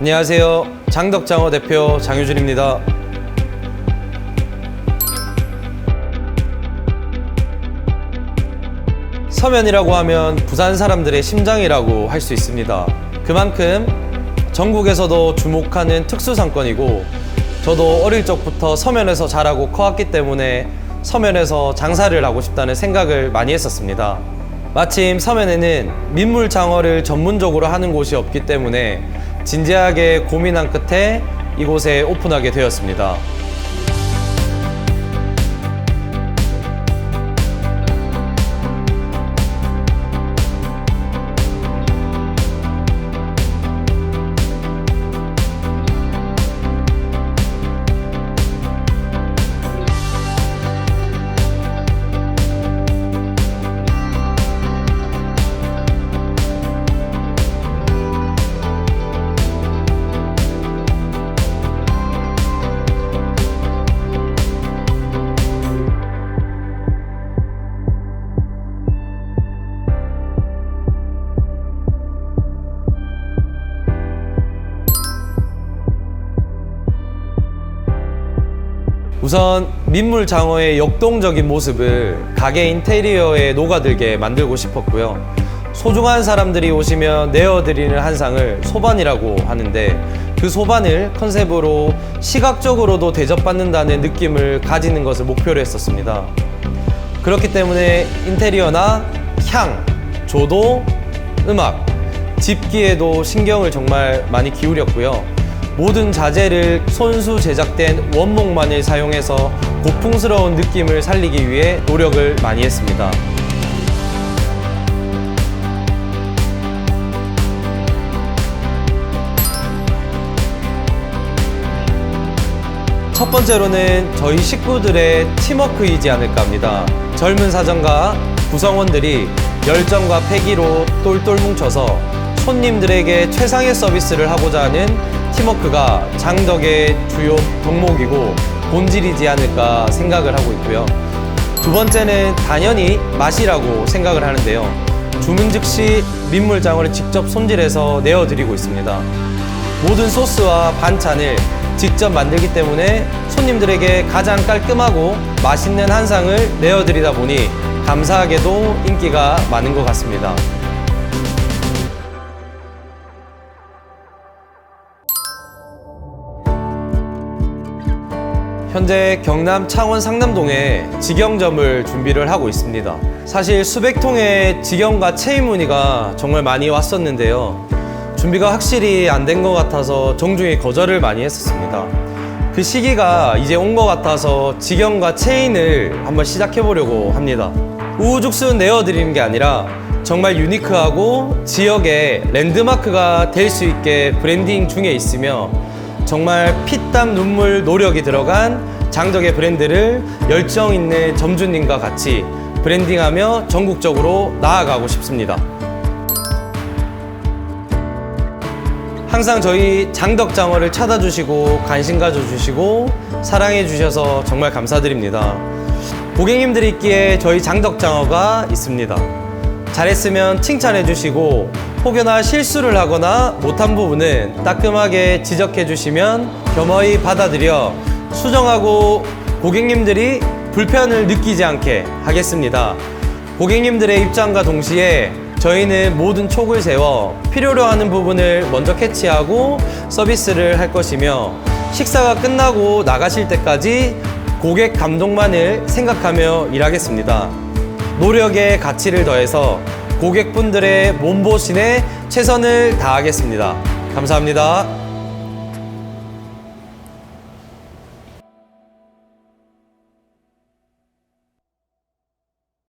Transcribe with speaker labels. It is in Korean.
Speaker 1: 안녕하세요. 장덕장어 대표 장유준입니다. 서면이라고 하면 부산 사람들의 심장이라고 할 수 있습니다. 그만큼 전국에서도 주목하는 특수 상권이고 저도 어릴 적부터 서면에서 자라고 커왔기 때문에 서면에서 장사를 하고 싶다는 생각을 많이 했었습니다. 마침 서면에는 민물 장어를 전문적으로 하는 곳이 없기 때문에 진지하게 고민한 끝에 이곳에 오픈하게 되었습니다. 우선 민물 장어의 역동적인 모습을 가게 인테리어에 녹아들게 만들고 싶었고요. 소중한 사람들이 오시면 내어드리는 한상을 소반이라고 하는데 그 소반을 컨셉으로 시각적으로도 대접받는다는 느낌을 가지는 것을 목표로 했었습니다. 그렇기 때문에 인테리어나 향, 조도, 음악, 집기에도 신경을 정말 많이 기울였고요. 모든 자재를 손수 제작된 원목만을 사용해서 고풍스러운 느낌을 살리기 위해 노력을 많이 했습니다. 첫 번째로는 저희 식구들의 팀워크이지 않을까 합니다. 젊은 사정과 구성원들이 열정과 패기로 똘똘 뭉쳐서 손님들에게 최상의 서비스를 하고자 하는 팀워크가 장덕의 주요 덕목이고 본질이지 않을까 생각을 하고 있고요. 두 번째는 당연히 맛이라고 생각을 하는데요. 주문 즉시 민물장어를 직접 손질해서 내어드리고 있습니다. 모든 소스와 반찬을 직접 만들기 때문에 손님들에게 가장 깔끔하고 맛있는 한상을 내어드리다 보니 감사하게도 인기가 많은 것 같습니다. 현재 경남 창원 상남동에 직영점을 준비를 하고 있습니다. 사실 수백 통의 직영과 체인 문의가 정말 많이 왔었는데요. 준비가 확실히 안 된 것 같아서 정중히 거절을 많이 했었습니다. 그 시기가 이제 온 것 같아서 직영과 체인을 한번 시작해 보려고 합니다. 우후죽순 내어드리는 게 아니라 정말 유니크하고 지역의 랜드마크가 될 수 있게 브랜딩 중에 있으며 정말 피땀 눈물 노력이 들어간 장덕의 브랜드를 열정 있는 점주님과 같이 브랜딩하며 전국적으로 나아가고 싶습니다. 항상 저희 장덕장어를 찾아주시고 관심 가져주시고 사랑해 주셔서 정말 감사드립니다. 고객님들이 있기에 저희 장덕장어가 있습니다. 잘했으면 칭찬해 주시고 혹여나 실수를 하거나 못한 부분은 따끔하게 지적해 주시면 겸허히 받아들여 수정하고 고객님들이 불편을 느끼지 않게 하겠습니다. 고객님들의 입장과 동시에 저희는 모든 촉을 세워 필요로 하는 부분을 먼저 캐치하고 서비스를 할 것이며 식사가 끝나고 나가실 때까지 고객 감동만을 생각하며 일하겠습니다. 노력의 가치를 더해서 고객분들의 몸보신에 최선을 다하겠습니다. 감사합니다.